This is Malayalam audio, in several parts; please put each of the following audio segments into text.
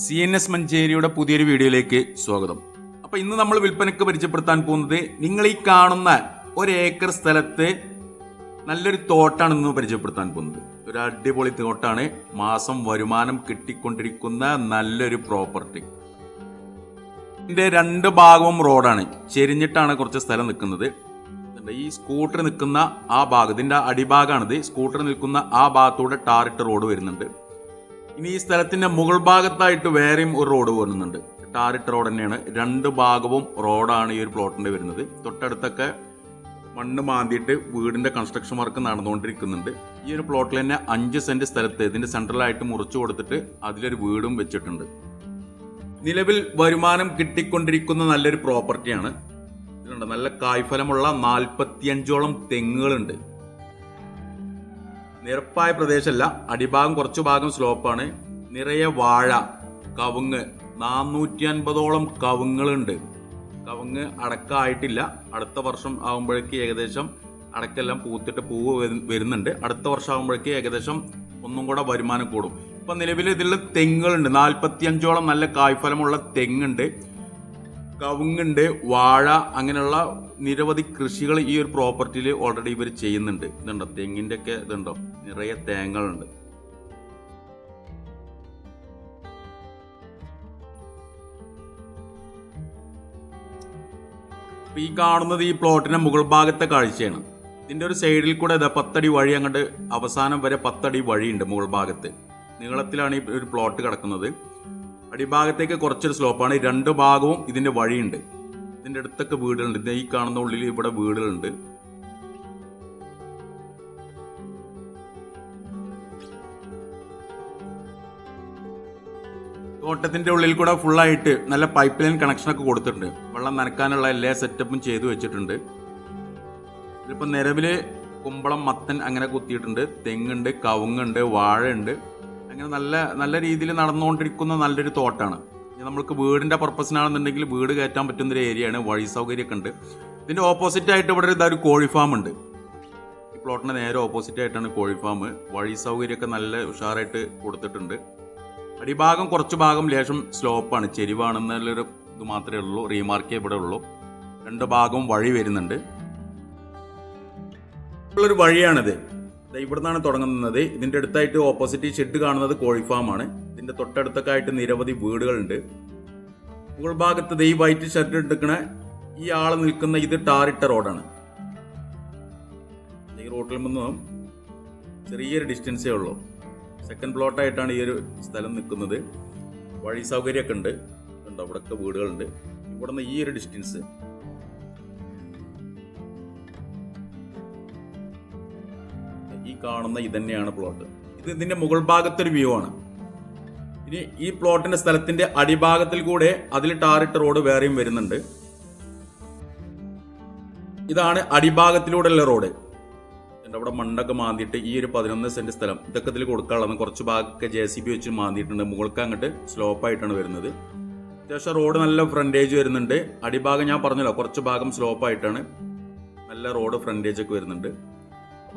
സി എൻ എസ് മഞ്ചേരിയുടെ പുതിയൊരു വീഡിയോയിലേക്ക് സ്വാഗതം. അപ്പൊ ഇന്ന് നമ്മൾ വിൽപ്പനക്ക് പരിചയപ്പെടുത്താൻ പോകുന്നത് നിങ്ങൾ ഈ കാണുന്ന ഒരു ഏക്കർ സ്ഥലത്ത് നല്ലൊരു തോട്ടാണ് ഇന്ന് പരിചയപ്പെടുത്താൻ പോകുന്നത്. ഒരു അടിപൊളി തോട്ടാണ്. മാസം വരുമാനം കിട്ടിക്കൊണ്ടിരിക്കുന്ന നല്ലൊരു പ്രോപ്പർട്ടി. ഇതിന്റെ രണ്ട് ഭാഗവും റോഡാണ്. ചെരിഞ്ഞിട്ടാണ് കുറച്ച് സ്ഥലം നിൽക്കുന്നത്. ഈ സ്കൂട്ടർ നിൽക്കുന്ന ആ ഭാഗം ഇതിന്റെ അടിഭാഗമാണിത്. സ്കൂട്ടർ നിൽക്കുന്ന ആ ഭാഗത്തൂടെ ടാറിട്ട് റോഡ് വരുന്നുണ്ട്. ഇനി ഈ സ്ഥലത്തിന്റെ മുകൾ ഭാഗത്തായിട്ട് വേറെയും ഒരു റോഡ് വരുന്നുണ്ട് ടാറിട്ട് റോഡ് തന്നെയാണ്. രണ്ട് ഭാഗവും റോഡാണ് ഈ ഒരു പ്ലോട്ടിന്റെ വരുന്നത്. തൊട്ടടുത്തൊക്കെ മണ്ണ് മാന്തിയിട്ട് വീടിന്റെ കൺസ്ട്രക്ഷൻ വർക്ക് നടന്നുകൊണ്ടിരിക്കുന്നുണ്ട്. ഈ ഒരു പ്ലോട്ടിൽ തന്നെ അഞ്ച് സെന്റ് സ്ഥലത്ത് ഇതിന്റെ സെൻട്രലായിട്ട് മുറിച്ചു കൊടുത്തിട്ട് അതിലൊരു വീടും വെച്ചിട്ടുണ്ട്. നിലവിൽ വരുമാനം കിട്ടിക്കൊണ്ടിരിക്കുന്ന നല്ലൊരു പ്രോപ്പർട്ടിയാണ് ഇതിലുണ്ട് നല്ല കായ്ഫലമുള്ള നാൽപ്പത്തിയഞ്ചോളം തെങ്ങുകളുണ്ട്. നിരപ്പായ പ്രദേശമല്ല അടിഭാഗം കുറച്ചു ഭാഗം സ്ലോപ്പാണ്. നിറയെ വാഴ കവുങ്ങ് നാനൂറ്റി അൻപതോളം കവുങ്ങളുണ്ട് കവുങ്ങ് അടക്കമായിട്ടില്ല അടുത്ത വർഷം ആകുമ്പോഴേക്ക് ഏകദേശം അടക്കെല്ലാം പൂത്തിട്ട് പൂവ് വരുന്നുണ്ട്. അടുത്ത വർഷം ആകുമ്പോഴേക്ക് ഏകദേശം ഒന്നും കൂടെ വരുമാനം കൂടും. ഇപ്പൊ നിലവിൽ ഇതിലുള്ള തെങ്ങുകളുണ്ട്. നാൽപ്പത്തി അഞ്ചോളം നല്ല കായ്ഫലമുള്ള തെങ്ങുണ്ട്. കവുങ്ങുണ്ട് വാഴ അങ്ങനെയുള്ള നിരവധി കൃഷികൾ ഈ ഒരു പ്രോപ്പർട്ടിയിൽ ഓൾറെഡി ഇവർ ചെയ്യുന്നുണ്ട്. ഇതുണ്ടോ? തെങ്ങിന്റെ ഒക്കെ ഇതുണ്ടോ? നിറയെ തേങ്ങകളുണ്ട്. ഈ കാണുന്നത് ഈ പ്ലോട്ടിന്റെ മുകൾ ഭാഗത്തെ കാഴ്ചയാണ്. ഇതിന്റെ ഒരു സൈഡിൽ കൂടെ ഇതാ പത്തടി വഴി അങ്ങോട്ട് അവസാനം വരെ പത്തടി വഴിയുണ്ട് മുകൾ ഭാഗത്ത്. നീളത്തിലാണ് ഈ ഒരു പ്ലോട്ട് കിടക്കുന്നത്. അടിഭാഗത്തേക്ക് കുറച്ചൊരു സ്ലോപ്പാണ്. രണ്ട് ഭാഗവും ഇതിന്റെ വഴിയുണ്ട്. ഇതിന്റെ അടുത്തൊക്കെ വീടുകളുണ്ട്. ഇത് ഈ കാണുന്ന ഉള്ളിൽ ഇവിടെ വീടുകളുണ്ട്. തോട്ടത്തിന്റെ ഉള്ളിൽ കൂടെ ഫുള്ളായിട്ട് നല്ല പൈപ്പ് ലൈൻ കണക്ഷൻ ഒക്കെ കൊടുത്തിട്ടുണ്ട്. വെള്ളം നനക്കാനുള്ള എല്ലാ സെറ്റപ്പും ചെയ്തു വെച്ചിട്ടുണ്ട്. ഇതിപ്പോ നിലവിൽ കുമ്പളം മത്തൻ അങ്ങനെ കുത്തിയിട്ടുണ്ട്. തെങ്ങുണ്ട് കവുങ്ങുണ്ട് വാഴയുണ്ട്. അങ്ങനെ നല്ല നല്ല രീതിയിൽ നടന്നുകൊണ്ടിരിക്കുന്ന നല്ലൊരു തോട്ടാണ്. നമ്മൾക്ക് വീടിന്റെ പർപ്പസിനാണെന്നുണ്ടെങ്കിൽ വീട് കയറ്റാൻ പറ്റുന്ന ഒരു ഏരിയയാണ് വഴി സൗകര്യമൊക്കെ ഉണ്ട്. ഇതിന്റെ ഓപ്പോസിറ്റ് ആയിട്ട് ഇവിടെ ഇതാ ഒരു കോഴി ഫാം ഉണ്ട്. ഈ പ്ലോട്ടിന് നേരെ ഓപ്പോസിറ്റ് ആയിട്ടാണ് കോഴി ഫാം വഴി സൗകര്യമൊക്കെ നല്ല ഉഷാറായിട്ട് കൊടുത്തിട്ടുണ്ട്. അടിഭാഗം കുറച്ച് ഭാഗം ലേശം സ്ലോപ്പാണ് ചെരിവാണെന്നുള്ളൊരു ഇത് മാത്രമേ ഉള്ളൂ. റീമാർക്കേ ഇവിടെ ഉള്ളൂ. രണ്ട് ഭാഗവും വഴി വരുന്നുണ്ട്. ഉള്ളൊരു വഴിയാണിത്. ഇവിടുന്നാണ് തുടങ്ങുന്നത്. ഇതിന്റെ അടുത്തായിട്ട് ഓപ്പോസിറ്റ് ഷെഡ് കാണുന്നത് കോഴി ആണ്. ഇതിന്റെ തൊട്ടടുത്തൊക്കെ ആയിട്ട് നിരവധി വീടുകളുണ്ട്. മുകൾ ഭാഗത്ത് ഈ വൈറ്റ് ഷർട്ട് എടുക്കണ ഈ ആൾ നിൽക്കുന്ന ഇത് ടാറിട്ട റോഡാണ് ഈ റോട്ടിൽ നിന്നും ചെറിയൊരു ഡിസ്റ്റൻസേ ഉള്ളൂ. സെക്കൻഡ് പ്ലോട്ടായിട്ടാണ് ഈ ഒരു സ്ഥലം നിൽക്കുന്നത്. വഴി സൗകര്യമൊക്കെ ഉണ്ട്. ഉണ്ട് അവിടെയൊക്കെ വീടുകളുണ്ട്. ഇവിടുന്ന് ഈ ഒരു ഡിസ്റ്റൻസ് കാണുന്ന ഇതന്നെയാണ് പ്ലോട്ട് ഇത് ഇതിന്റെ മുകൾ ഭാഗത്തൊരു വ്യൂ ആണ്. ഇനി ഈ പ്ലോട്ടിന്റെ സ്ഥലത്തിന്റെ അടിഭാഗത്തിൽ കൂടെ അതിൽ ടാറിട്ട റോഡ് വേറെയും വരുന്നുണ്ട്. ഇതാണ് അടിഭാഗത്തിലൂടെയുള്ള റോഡ് എന്റെ അവിടെ മണ്ണൊക്കെ മാന്തിയിട്ട് ഈ ഒരു പതിനൊന്ന് സെന്റ് സ്ഥലം ഇതൊക്കെ ഇതിൽ കൊടുക്കാനുള്ളതാണ്. കുറച്ച് ഭാഗമൊക്കെ ജെ സി ബി വെച്ച് മാന്തിയിട്ടുണ്ട്. മുകൾക്ക് അങ്ങോട്ട് സ്ലോപ്പ് ആയിട്ടാണ് വരുന്നത്. അത്യാവശ്യം റോഡ് നല്ല ഫ്രണ്ടേജ് വരുന്നുണ്ട്. അടിഭാഗം ഞാൻ പറഞ്ഞല്ലോ കുറച്ച് ഭാഗം സ്ലോപ്പ് ആയിട്ടാണ്. നല്ല റോഡ് ഫ്രണ്ടേജ് ഒക്കെ വരുന്നുണ്ട്.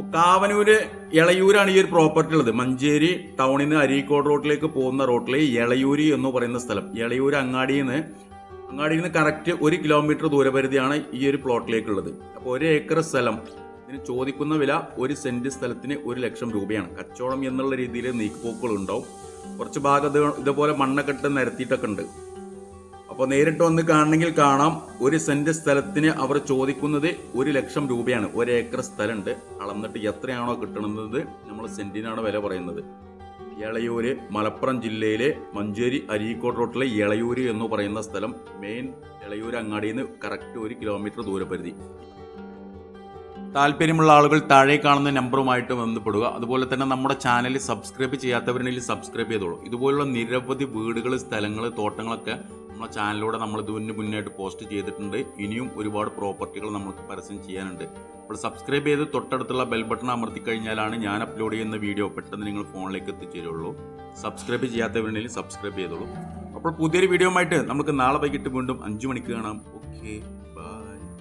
കാവനൂര് ഇളയൂരാണ് ഈ ഒരു പ്രോപ്പർട്ടി ഉള്ളത്. മഞ്ചേരി ടൗണിൽ നിന്ന് അരീക്കോട് റോഡിലേക്ക് പോകുന്ന റോഡിലെ ഇളയൂരി എന്ന് പറയുന്ന സ്ഥലം. ഇളയൂർ അങ്ങാടിയിൽ നിന്ന് അങ്ങാടിയിൽ നിന്ന് കറക്റ്റ് ഒരു കിലോമീറ്റർ ദൂരപരിധിയാണ് ഈ ഒരു പ്ലോട്ടിലേക്കുള്ളത് അപ്പോൾ ഒരു ഏക്കർ സ്ഥലം. ഇതിന് ചോദിക്കുന്ന വില ഒരു സെന്റ് സ്ഥലത്തിന് ഒരു ലക്ഷം രൂപയാണ്. കച്ചവടം എന്നുള്ള രീതിയിൽ നീക്കുപോക്കുകൾ ഉണ്ടാവും കുറച്ച് ഭാഗം ഇത് ഇതുപോലെ മണ്ണൊക്കെ ഇട്ട് നിരത്തിയിട്ടൊക്കെ ഉണ്ട്. അപ്പോൾ നേരിട്ട് വന്ന് കാണണമെങ്കിൽ കാണാം. ഒരു സെന്റ് സ്ഥലത്തിന് അവർ ചോദിക്കുന്നത് ഒരു ലക്ഷം രൂപയാണ്. ഒരു ഏക്കർ സ്ഥലമുണ്ട്. അളന്നിട്ട് എത്രയാണോ കിട്ടുന്നത് നമ്മൾ സെന്റിനാണ് വില പറയുന്നത്. ഇളയൂര് മലപ്പുറം ജില്ലയിലെ മഞ്ചേരി അരീക്കോട് റോട്ടിലെ ഇളയൂര് എന്ന് പറയുന്ന സ്ഥലം മെയിൻ ഇളയൂർ അങ്ങാടിയിൽ നിന്ന് കറക്റ്റ് ഒരു കിലോമീറ്റർ ദൂരപരിധി. താല്പര്യമുള്ള ആളുകൾ താഴെ കാണുന്ന നമ്പറുമായിട്ട് ബന്ധപ്പെടുക. അതുപോലെ തന്നെ നമ്മുടെ ചാനൽ സബ്സ്ക്രൈബ് ചെയ്യാത്തവരുണ്ടെങ്കിൽ സബ്സ്ക്രൈബ് ചെയ്തോളൂ. ഇതുപോലുള്ള നിരവധി വീടുകൾ സ്ഥലങ്ങൾ തോട്ടങ്ങളൊക്കെ നമ്മുടെ ചാനലിലൂടെ നമ്മൾ ഇതിന് മുന്നായിട്ട് പോസ്റ്റ് ചെയ്തിട്ടുണ്ട്. ഇനിയും ഒരുപാട് പ്രോപ്പർട്ടികൾ നമുക്ക് പരസ്യം ചെയ്യാനുണ്ട്. അപ്പോൾ സബ്സ്ക്രൈബ് ചെയ്ത് തൊട്ടടുത്തുള്ള ബെൽ ബട്ടൺ അമർത്തി കഴിഞ്ഞാലാണ് ഞാൻ അപ്ലോഡ് ചെയ്യുന്ന വീഡിയോ പെട്ടെന്ന് നിങ്ങൾ ഫോണിലേക്ക് എത്തിച്ചേരുള്ളൂ. സബ്സ്ക്രൈബ് ചെയ്യാത്തവരുണ്ടെങ്കിൽ സബ്സ്ക്രൈബ് ചെയ്തോളൂ. അപ്പോൾ പുതിയൊരു വീഡിയോ ആയിട്ട് നമുക്ക് നാളെ വൈകിട്ട് വീണ്ടും അഞ്ചു മണിക്ക് കാണാം. ഓക്കെ